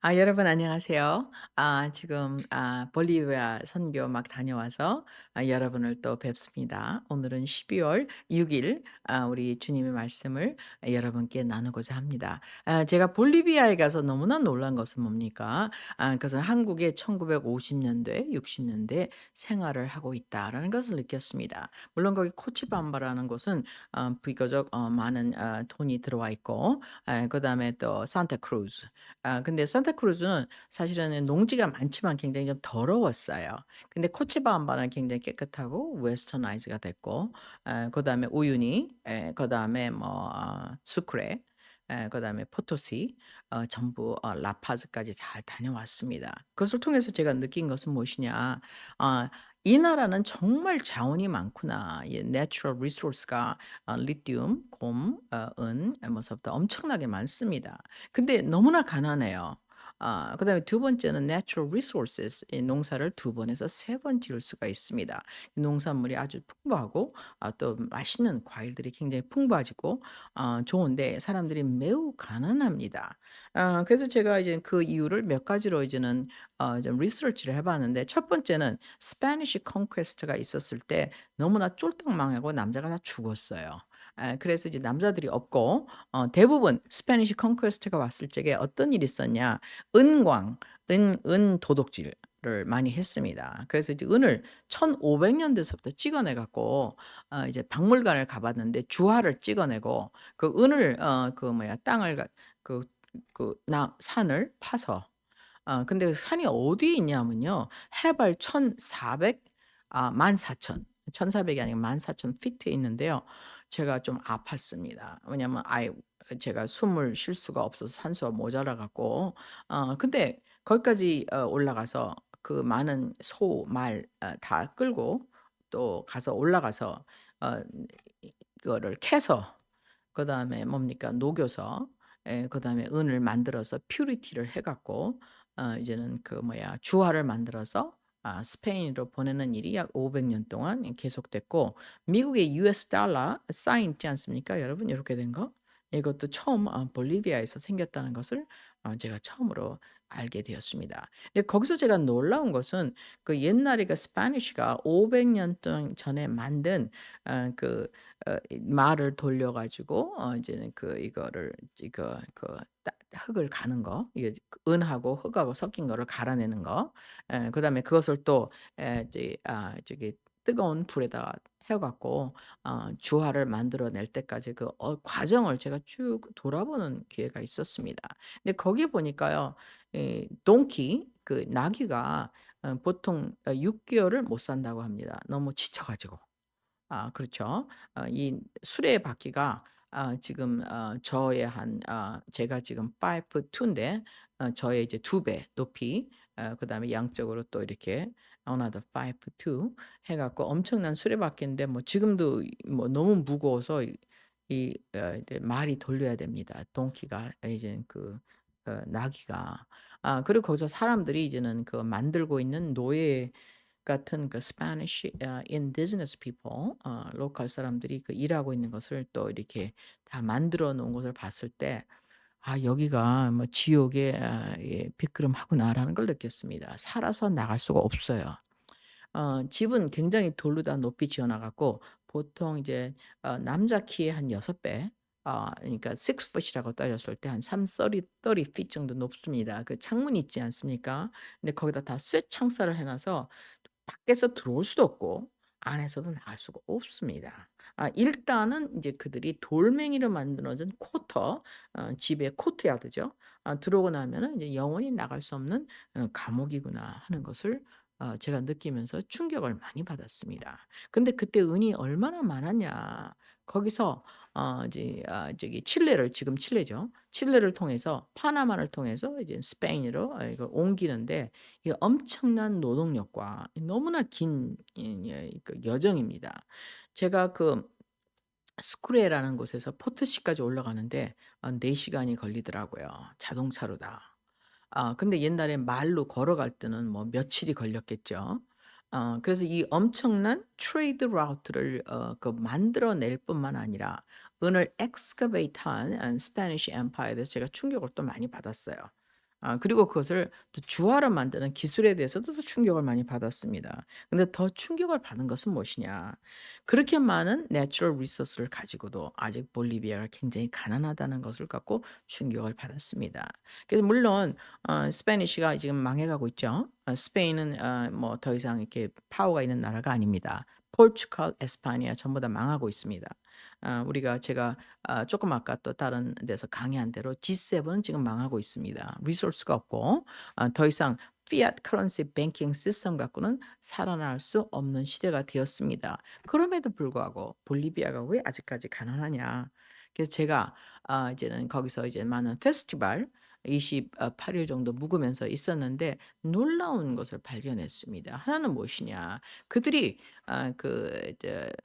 아 여러분 안녕하세요. 아 지금 아 볼리비아 선교 막 다녀와서 아 여러분을 또 뵙습니다. 오늘은 12월 6일 아 우리 주님의 말씀을 아 여러분께 나누고자 합니다. 아 제가 볼리비아에 가서 너무나 놀란 것은 뭡니까? 아 그것은 한국의 1950 년대, 60 년대 생활을 하고 있다라는 것을 느꼈습니다. 물론 거기 코치밤바라는 곳은 어 비교적 어 많은 어 돈이 들어와 있고 아 그다음에 또 산타크루즈 아 근데 산타 크루즈는 사실은 농지가 많지만 굉장히 좀 더러웠어요. 근데 코치바암바는 굉장히 깨끗하고 웨스터나이즈가 됐고 아 그다음에 우유니 예 그다음에 뭐 어 수크레 예 그다음에 포토시 어 전부 어 라파즈까지 잘 다녀왔습니다. 그것을 통해서 제가 느낀 것은 무엇이냐. 아 '이 나라는 정말 자원이 많구나.' 이 내추럴 리소스가 어 리튬, 곰, 어 은 뭐서부터 엄청나게 많습니다. 근데 너무나 가난해요. 아 그 다음에 두 번째는 natural resources 이 농사를 두 번에서 세 번 지을 수가 있습니다. 농산물이 아주 풍부하고 아 또 맛있는 과일들이 굉장히 풍부하고 어 좋은데 사람들이 매우 가난합니다. 아 그래서 제가 이제 그 이유를 몇 가지로 이제는 어 좀 리서치를 해 봤는데 첫 번째는 스패니시 컨퀘스트가 있었을 때 너무나 쫄딱 망하고 남자가 다 죽었어요. 아 그래서 이제 남자들이 없고 어 대부분 스패니시 컨퀘스트가 왔을 적에 어떤 일이 있었냐. 은광, 은 은 도둑질 을 많이 했습니다. 그래서 이제 은을 1500 년대서부터 찍어내 갖고 어 이제 박물관을 가 봤는데 주화를 찍어내고 그 은을 어 그 뭐야 땅을 가그그나 산을 파서 어 근데 그 산이 어디에 있냐면요. 해발 1400 아 14,000 1400이 아니고 14,000 피트에 있는데요. 제가 좀 아팠습니다. 왜냐면 아이 제가 숨을 쉴 수가 없어서 산소가 모자라 갖고. 어 근데 거기까지 어 올라가서 그 많은 소, 말어다 끌고 또 가서 올라가서 어이 이거를 캐서 그다음에 뭡니까? 녹여서 예 그다음에 은을 만들어서 퓨리티를 해 갖고 어 이제는 그 뭐야? 주화를 만들어서 아 스페인으로 보내는 일이 약 500년 동안 계속됐고 미국의 US 달러 사인 있지 않습니까 여러분? 요렇게 된 거. 이것도 처음 어 볼리비아에서 생겼다는 것을 어 제가 처음으로 알게 되었습니다. 근데 거기서 제가 놀라운 것은 그 옛날에 그 스패니시가 500년 동 전에 만든 어 그어이 말을 돌려 가지고 어 이제는 그 이거를 이거 그따 흙을 가는 거 이게 그 은하고 흙하고 섞인 거를 갈아내는 거예 그다음에 그것을 또에 이제 아 저기 뜨거운 불에다가 해 갖고 어 주화를 만들어 낼 때까지 그 어 과정을 제가 쭉 돌아보는 기회가 있었습니다. 근데 거기 보니까요. 이 동키 그 나귀가 어 보통 어6 개월을 못 산다고 합니다. 너무 지쳐 가지고. 아 그렇죠. 어 이 수레 바퀴가 아 지금 어 저의 한 아 제가 지금 5 2 인데 어 저의 이제 두 배 높이 어 그다음에 양쪽으로 또 이렇게 another 5 2 해 갖고 엄청난 수레바퀴인데 뭐 지금도 이뭐 너무 무거워서 이 이 어 이제 말이 돌려야 됩니다. 동키가 이제 그 어 나귀가. 아 그리고 거기서 사람들이 이제는 그 만들고 있는 노예 같은 그 indigenous people 어 로컬 사람들이 그 일하고 있는 것을 또 이렇게 다 만들어 놓은 것을 봤을 때 '아 여기가 뭐 지옥의 아 예 비끄럼하구나.'라는 걸 느꼈습니다. 살아서 나갈 수가 없어요. 어 집은 굉장히 돌로 다 높이 지어 놔 갖고 보통 이제 어 남자 키의 한6배아 그러니까 6 foot이라고 따졌을 때 한 3 30 30 feet 정도 높습니다. 그 창문이 있지 않습니까? 근데 거기다 다 쇠창살을 해 놔서 밖에서 들어올 수도 없고 안에서도 나갈 수가 없습니다. 아 일단은 인제 그들이 돌멩이로 만들어진 쿼터 어 집의 코트야드죠. 아 들어오고 나면은 이제 '영원히 나갈 수 없는 어 감옥이구나.' 하는 것을 어 제가 느끼면서 충격을 많이 받았습니다. 근데 그때 은이 얼마나 많았냐. 거기서 어 이제 아 저기 칠레를 지금 칠레죠. 칠레를 통해서 파나마를 통해서 이제 스페인으로 어 이걸 옮기는데 이 엄청난 노동력과 너무나 긴이예그 여정입니다. 제가 그 스쿠레라는 곳에서 포토시까지 올라가는데 아4 시간이 걸리더라고요, 자동차로 다. 아 근데 옛날에 말로 걸어갈 때는 뭐 며칠이 걸렸겠죠. 어 그래서 이 엄청난 트레이드 라우트를 어 그 만들어 낼 뿐만 아니라 은을 excavate 한어 스패니시 empire 에 대해서 제가 충격을 또 많이 받았어요. 아 그리고 그것을 또 주화로 만드는 기술에 대해서도 더 충격을 많이 받았습니다. 근데 더 충격을 받은 것은 무엇이냐? 그렇게 많은 내추럴 리소스를 가지고도 아직 볼리비아가 굉장히 가난하다는 것을 갖고 충격을 받았습니다. 그래서 물론 어 스패니시가 지금 망해 가고 있죠. 어 스페인은 어 뭐더 이상 이렇게 파워가 있는 나라가 아닙니다. 포르투갈, 에스파니아 전부 다 망하고 있습니다. 아 우리가 제가 아 조금 아까 또 다른 데서 강의한 대로 G7은 지금 망하고 있습니다. 리소스가 없고 아 더 이상 fiat currency banking 시스템 갖고는 살아날 수 없는 시대가 되었습니다. 그럼에도 불구하고 볼리비아가 왜 아직까지 가난하냐? 그래서 제가 아 이제는 거기서 이제 많은 페스티벌 28일 정도 묵으면서 있었는데 놀라운 것을 발견했습니다. 하나는 무엇이냐? 그들이 아 그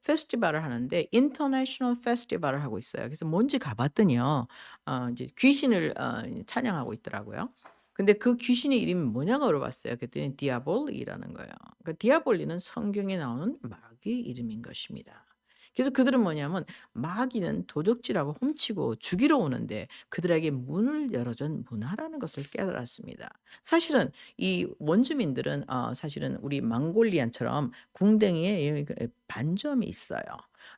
페스티벌을 하는데 인터내셔널 페스티벌을 하고 있어요. 그래서 뭔지 가 봤더니요. 어 이제 귀신을 어 찬양하고 있더라고요. 근데 그 귀신의 이름이 뭐냐고 물어봤어요. 그랬더니 디아볼리라는 거예요. 그 디아볼리는 성경에 나오는 마귀의 이름인 것입니다. 그래서 그들은 뭐냐면 마귀는 도적질하고 훔치고 죽이러 오는데 그들에게 문을 열어준 문화라는 것을 깨달았습니다. 사실은 이 원주민들은 어 사실은 우리 몽골리안처럼 궁뎅이에 이그 반점이 있어요.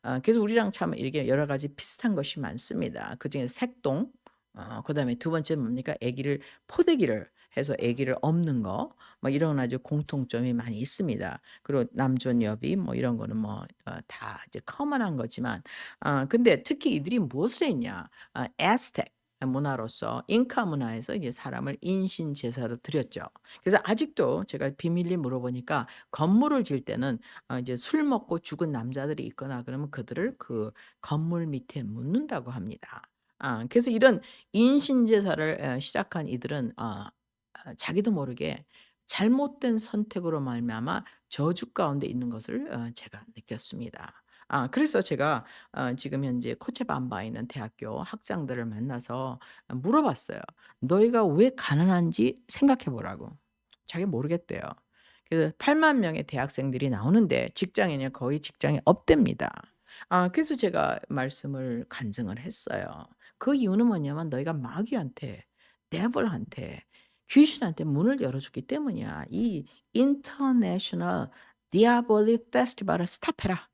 아 그래서 우리랑 참 이렇게 여러 가지 비슷한 것이 많습니다. 그중에 색동 어 그 다음에 두 번째는 뭡니까? 아기를 포대기를 해서 아기를 엎는 거 뭐 이런 아주 공통점이 많이 있습니다. 그리고 남존 여비 뭐 이런 거는 뭐어다 이제 커먼한 거지만 아 근데 특히 이들이 무엇을 했냐? 아 애스텍 문화로서 잉카 문화에서 이제 사람을 인신 제사로 드렸죠. 그래서 아직도 제가 비밀리 물어보니까 건물을 질 때는 어 이제 술 먹고 죽은 남자들이 있거나 그러면 그들을 그 건물 밑에 묻는다고 합니다. 아 그래서 이런 인신 제사를 에 시작한 이들은 어아 자기도 모르게 잘못된 선택으로 말미암아 저주 가운데 있는 것을 어 제가 느꼈습니다. 아 그래서 제가 어 지금 현재 코체밤바에 있는 대학교 학장들을 만나서 아 물어봤어요. "너희가 왜 가난한지 생각해 보라."고. 자기가 모르겠대요. 그래서 8만 명의 대학생들이 나오는데 직장인이 거의 직장이 없답니다. 아 그래서 제가 말씀을 간증을 했어요. 그 이유는 뭐냐면 "너희가 마귀한테 데블한테 귀신한테 문을 열어줬기 때문이야. 이 인터내셔널 디아볼릭 페스티벌을 스탑해라."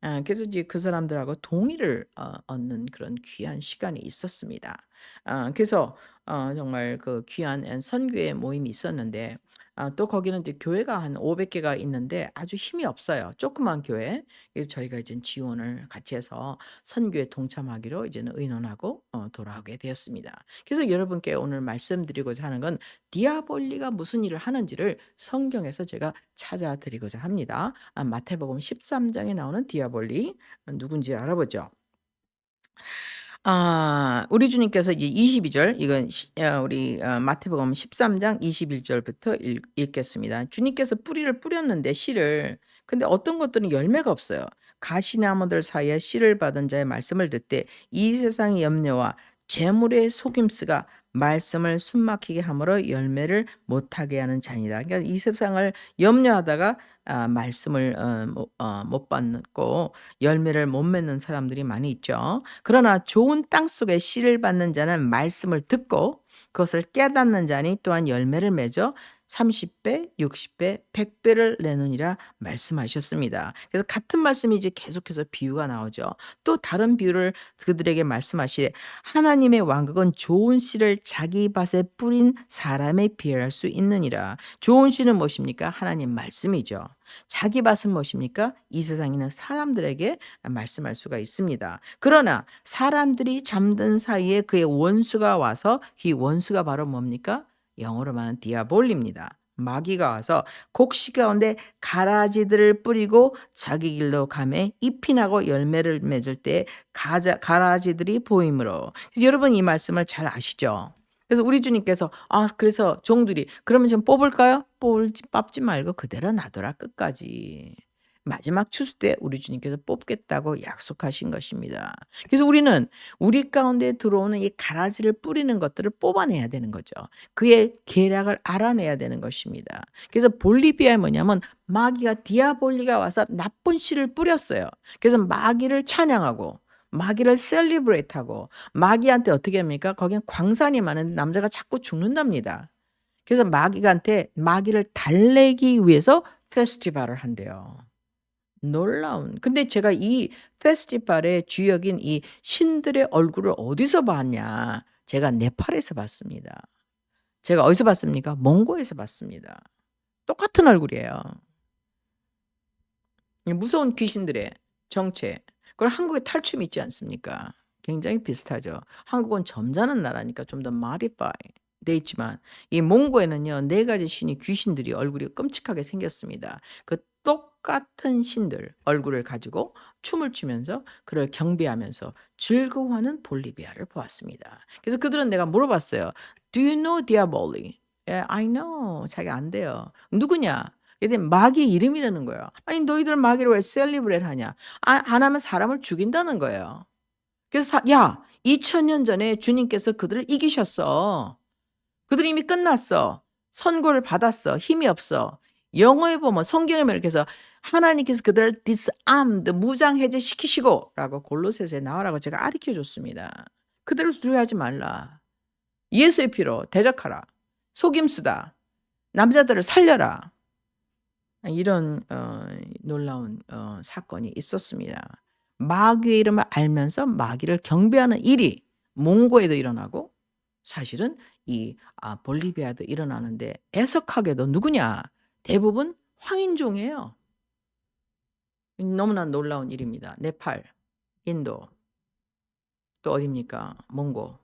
아 그래서 이제 그 사람들하고 동의를 어 얻는 그런 귀한 시간이 있었습니다. 아 그래서 어 정말 그 귀한 엔 선교회 모임이 있었는데 아 또 거기는 이제 교회가 한 500 개가 있는데 아주 힘이 없어요. 조그만 교회. 그래서 저희가 이제 지원을 같이 해서 선교에 동참하기로 이제는 의논하고 어 돌아오게 되었습니다. 그래서 여러분께 오늘 말씀드리고자 하는 건 디아볼리가 무슨 일을 하는지를 성경에서 제가 찾아 드리고자 합니다. 아 마태복음 13 장에 나오는 디아볼리 누군지 알아보죠. 아 우리 주님께서 이제 22절 이건 시 어 우리 어 마태복음 13장 21 절부터 읽 읽겠습니다. 주님께서 뿌리를 뿌렸는데 씨를 근데 어떤 것들은 열매가 없어요. 가시나무들 사이에 씨를 받은 자의 말씀을 듣되 이 세상의 염려와 재물의 속임수가 말씀을 숨막히게 함으로 열매를 못하게 하는 자니라. 그러니까 이 세상을 염려하다가 아 말씀을 어 못 어 못 받고 열매를 못 맺는 사람들이 많이 있죠. 그러나 좋은 땅 속에 씨를 받는 자는 말씀을 듣고 그것을 깨닫는 자니 또한 열매를 맺어 30 배, 60 배, 100 배를 내느니라 말씀하셨습니다. 그래서 같은 말씀이 이제 계속해서 비유가 나오죠. 또 다른 비유를 그들에게 말씀하시되 하나님의 왕국은 좋은 씨를 자기 밭에 뿌린 사람에 비할 수 있느니라. 좋은 씨는 무엇입니까? 하나님 말씀이죠. 자기 밭은 무엇입니까? 이 세상에 있는 사람들에게 말씀할 수가 있습니다. 그러나 사람들이 잠든 사이에 그의 원수가 와서 이 원수가 바로 뭡니까? 영어로 말하는 디아볼입니다. 마귀가 와서 곡식 가운데 가라지들을 뿌리고 자기 길로 가매 잎이 나고 열매를 맺을 때 가자, 가라지들이 보이므로 여러분 이 말씀을 잘 아시죠? 그래서 우리 주님께서 아 그래서 종들이 "그러면 지금 뽑을까요?" 뽑을지 뽑지 말고 그대로 놔둬라 끝까지. 마지막 추수 때 우리 주님께서 뽑겠다고 약속하신 것입니다. 그래서 우리는 우리 가운데 들어오는 이 가라지를 뿌리는 것들을 뽑아내야 되는 거죠. 그의 계략을 알아내야 되는 것입니다. 그래서 볼리비아에 뭐냐면 마귀가 디아볼리가 와서 나쁜 씨를 뿌렸어요. 그래서 마귀를 찬양하고 마귀를 셀리브레이트하고 마귀한테 어떻게 합니까? 거긴 광산이 많은데 남자가 자꾸 죽는답니다. 그래서 마귀한테 마귀를 달래기 위해서 페스티벌을 한대요. 놀라운. 근데 제가 이 페스티벌의 주역인 이 신들의 얼굴을 어디서 봤냐? 제가 네팔에서 봤습니다. 제가 어디서 봤습니까? 몽고에서 봤습니다. 똑같은 얼굴이에요. 이 무서운 귀신들의 정체. 그리고 한국에 탈춤 있지 않습니까? 굉장히 비슷하죠. 한국은 점잖은 나라니까 좀 더 modify 돼 있지만 이 몽고에는요 네 가지 신이 귀신들이 얼굴이 끔찍하게 생겼습니다. 그 똑같은 신들 얼굴을 가지고 춤을 추면서 그를 경배하면서 즐거워하는 볼리비아를 보았습니다. 그래서 그들은 내가 물어봤어요. Do you know Diaboli? Yeah, I know. 자기 안 돼요. 누구냐? 그랬더니 마귀 이름이라는 거예요. 아니 너희들 마귀를 왜 셀리브레이트 하냐? 아, 안 하면 사람을 죽인다는 거예요. 그래서 사, 야 2000년 전에 주님께서 그들을 이기셨어. 그들 이미 끝났어. 선고를 받았어. 힘이 없어. 영어에 보면 성경에 보면 이렇게 해서 하나님께서 그들을 disarmed 무장 해제 시키시고라고 골로새서에 나와라고 제가 가르쳐 줬습니다. 그들을 두려워하지 말라. 예수의 피로 대적하라. 속임수다. 남자들을 살려라. 이런 어, 놀라운 어, 사건이 있었습니다. 마귀의 이름을 알면서 마귀를 경배하는 일이 몽고에도 일어나고 사실은 이 아, 볼리비아도 일어나는데 애석하게도 누구냐? 대부분 황인종이에요. 너무나 놀라운 일입니다. 네팔, 인도, 또 어딥니까? 몽고.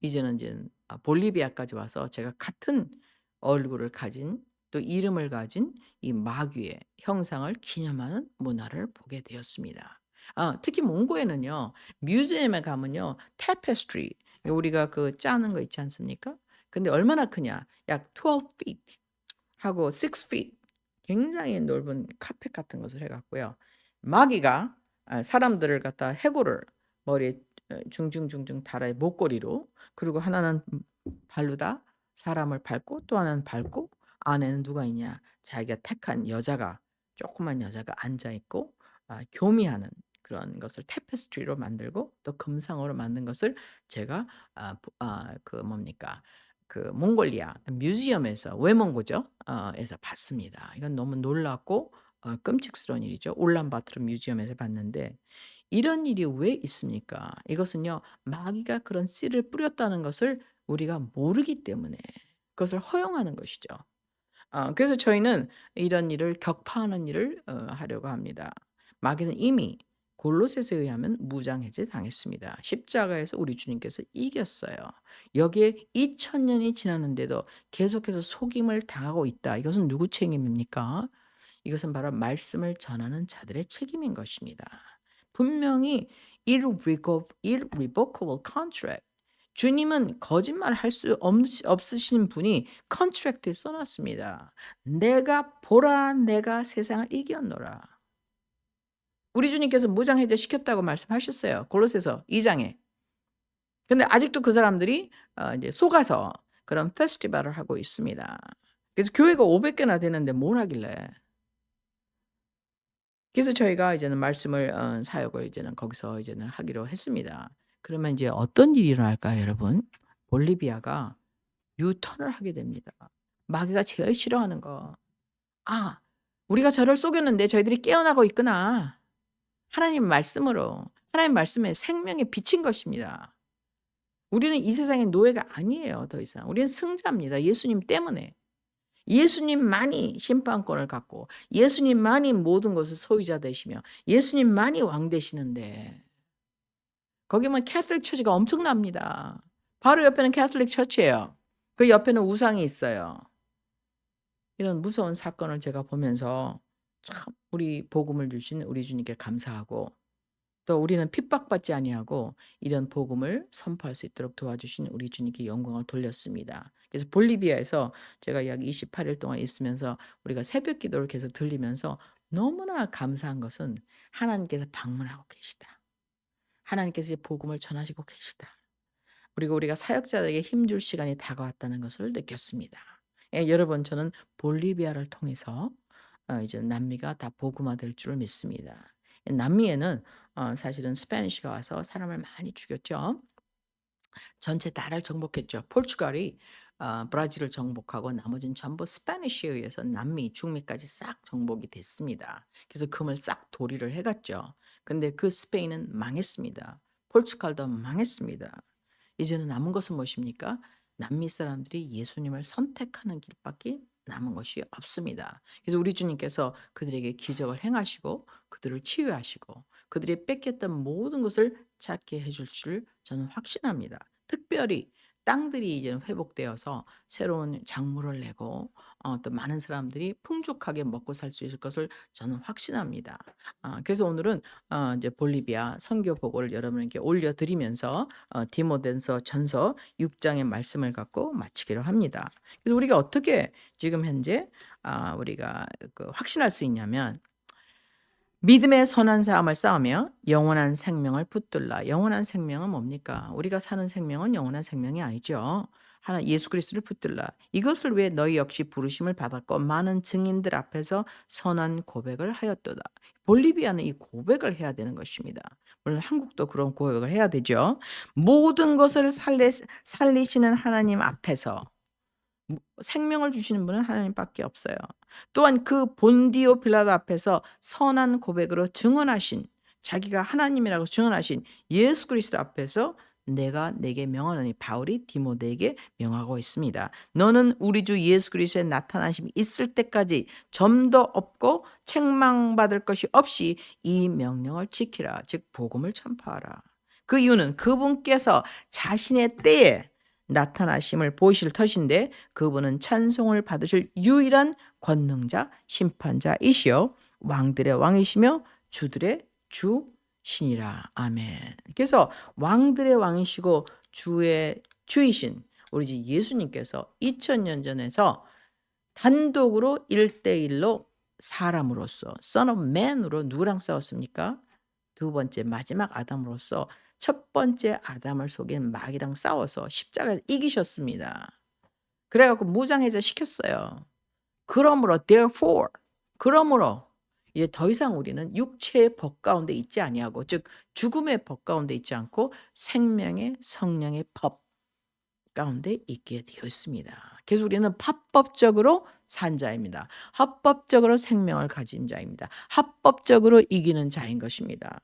이제는 이제 아, 볼리비아까지 와서 제가 같은 얼굴을 가진 또 이름을 가진 이 마귀의 형상을 기념하는 문화를 보게 되었습니다. 아, 특히 몽고에는요, 뮤지엄에 가면요, 타페스트리, 우리가 그 짜는 거 있지 않습니까? 근데 얼마나 크냐? 약 12 feet 하고 6 feet. 굉장히 넓은 카펫 같은 것을 해갖고요. 마귀가 아, 사람들을 갖다 해골을 머리에 어, 중중중중 달아 목걸이로 그리고 하나는 발로 다 사람을 밟고 또 하나는 밟고 안에는 누가 있냐? 자기가 택한 여자가 조그만 여자가 앉아 있고 아, 교미하는 그런 것을 테페스트리로 만들고 또 금상으로 만든 것을 제가 아, 아, 그 뭡니까? 그 몽골리아 뮤지엄에서 외몽고죠. 어, 봤습니다. 이건 너무 놀랍고 어, 끔찍스러운 일이죠. 울란바토르 뮤지엄에서 봤는데 이런 일이 왜 있습니까? 이것은요 마귀가 그런 씨를 뿌렸다는 것을 우리가 모르기 때문에 그것을 허용하는 것이죠. 어, 그래서 저희는 이런 일을 격파하는 일을 어, 하려고 합니다. 마귀는 이미 골로새서에 의하면 무장해제 당했습니다. 십자가에서 우리 주님께서 이겼어요. 여기에 2000년이 지났는데도 계속해서 속임을 당하고 있다. 이것은 누구 책임입니까? 이것은 바로 말씀을 전하는 자들의 책임인 것입니다. 분명히 irrevocable contract 주님은 거짓말 할 수 없으신 분이 컨트랙트에 써놨습니다. 내가 보라 내가 세상을 이겼노라. 우리 주님께서 무장해제 시켰다고 말씀하셨어요. 골로새서 2장에. 근데 아직도 그 사람들이 어 이제 속아서 그런 페스티벌을 하고 있습니다. 그래서 교회가 500개나 되는데 뭘 하길래. 그래서 저희가 이제는 말씀을 어 사역을 이제는 거기서 이제는 하기로 했습니다. 그러면 이제 어떤 일이 일어날까요, 여러분? 볼리비아가 유턴을 하게 됩니다. 마귀가 제일 싫어하는 거. 아, 우리가 저를 속였는데 저희들이 깨어나고 있구나. 하나님 말씀으로, 하나님 말씀에 생명에 비친 것입니다. 우리는 이 세상의 노예가 아니에요, 더 이상. 우리는 승자입니다. 예수님 때문에. 예수님만이 심판권을 갖고, 예수님만이 모든 것을 소유자 되시며, 예수님만이 왕 되시는데, 거기면 캐톨릭 처치가 엄청납니다. 바로 옆에는 캐톨릭 처치예요. 그 옆에는 우상이 있어요. 이런 무서운 사건을 제가 보면서 참 우리 복음을 주신 우리 주님께 감사하고 또 우리는 핍박받지 아니하고 이런 복음을 선포할 수 있도록 도와주신 우리 주님께 영광을 돌렸습니다. 그래서 볼리비아에서 제가 약 28일 동안 있으면서 우리가 새벽 기도를 계속 들리면서 너무나 감사한 것은 하나님께서 방문하고 계시다. 하나님께서 복음을 전하시고 계시다. 그리고 우리가 사역자들에게 힘 줄 시간이 다가왔다는 것을 느꼈습니다. 예, 여러분 저는 볼리비아를 통해서 어, 이제 남미가 다 복음화될 줄 믿습니다. 남미에는 어 사실은 스패니시가 와서 사람을 많이 죽였죠. 전체 나라를 정복했죠. 포르투갈이 어 브라질을 정복하고 나머지는 전부 스패니시에 의해서 남미, 중미까지 싹 정복이 됐습니다. 그래서 금을 싹 도리를 해 갔죠. 근데 그 스페인은 망했습니다. 포르투갈도 망했습니다. 이제는 남은 것은 무엇입니까? 남미 사람들이 예수님을 선택하는 길밖에 남은 것이 없습니다. 그래서 우리 주님께서 그들에게 기적을 행하시고 그들을 치유하시고 그들이 뺏겼던 모든 것을 찾게 해줄 줄 저는 확신합니다. 특별히 땅들이 이제는 회복되어서 새로운 작물을 내고 어 또 많은 사람들이 풍족하게 먹고 살 수 있을 것을 저는 확신합니다. 아 그래서 오늘은 어 이제 볼리비아 선교 보고를 여러분에게 올려 드리면서 어 디모데서 전서 6 장의 말씀을 갖고 마치기로 합니다. 그래서 우리가 어떻게 지금 현재 아 우리가 그 확신할 수 있냐면 믿음의 선한 싸움을 싸우며 영원한 생명을 붙들라. 영원한 생명은 뭡니까? 우리가 사는 생명은 영원한 생명이 아니죠. 하나 예수 그리스도를 붙들라. 이것을 위해 너희 역시 부르심을 받았고 많은 증인들 앞에서 선한 고백을 하였도다. 볼리비아는 이 고백을 해야 되는 것입니다. 물론 한국도 그런 고백을 해야 되죠. 모든 것을 살리, 살리시는 하나님 앞에서 뭐 생명을 주시는 분은 하나님밖에 없어요. 또한 그 본디오 빌라도 앞에서 선한 고백으로 증언하신 자기가 하나님이라고 증언하신 예수 그리스도 앞에서 내가 내게 명하노니 바울이 디모데에게 명하고 있습니다. 너는 우리 주 예수 그리스도의 나타나심이 있을 때까지 점도 없고 책망받을 것이 없이 이 명령을 지키라. 즉 복음을 전파하라. 그 이유는 그분께서 자신의 때에 나타나심을 보이실 터신데 그분은 찬송을 받으실 유일한 권능자 심판자이시요 왕들의 왕이시며 주들의 주신이라. 아멘. 그래서 왕들의 왕이시고 주의 주이신 우리 집 예수님께서 2000년 전에서 단독으로 1대1로 사람으로서 son of man으로 누구랑 싸웠습니까? 두 번째 마지막 아담으로서 첫 번째 아담을 속인 마귀랑 싸워서 십자가에서 이기셨습니다. 그래 갖고 무장해제 시켰어요. 그러므로 therefore 그러므로 이제 더 이상 우리는 육체의 법 가운데 있지 아니하고 즉 죽음의 법 가운데 있지 않고 생명의 성령의 법 가운데 있게 되어 있습니다. 그래서 우리는 합법적으로 산 자입니다. 합법적으로 생명을 가진 자입니다. 합법적으로 이기는 자인 것입니다.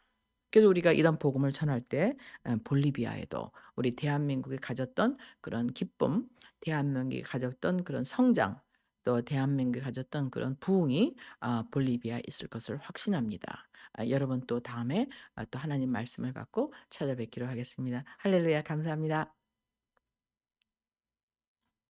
그래서 우리가 이런 복음을 전할 때 어, 볼리비아에도 우리 대한민국이 가졌던 그런 기쁨, 대한민국이 가졌던 그런 성장, 또 대한민국이 가졌던 그런 부흥이 아, 볼리비아에 있을 것을 확신합니다. 아, 여러분 또 다음에 아, 또 하나님 말씀을 갖고 찾아뵙기로 하겠습니다. 할렐루야 감사합니다.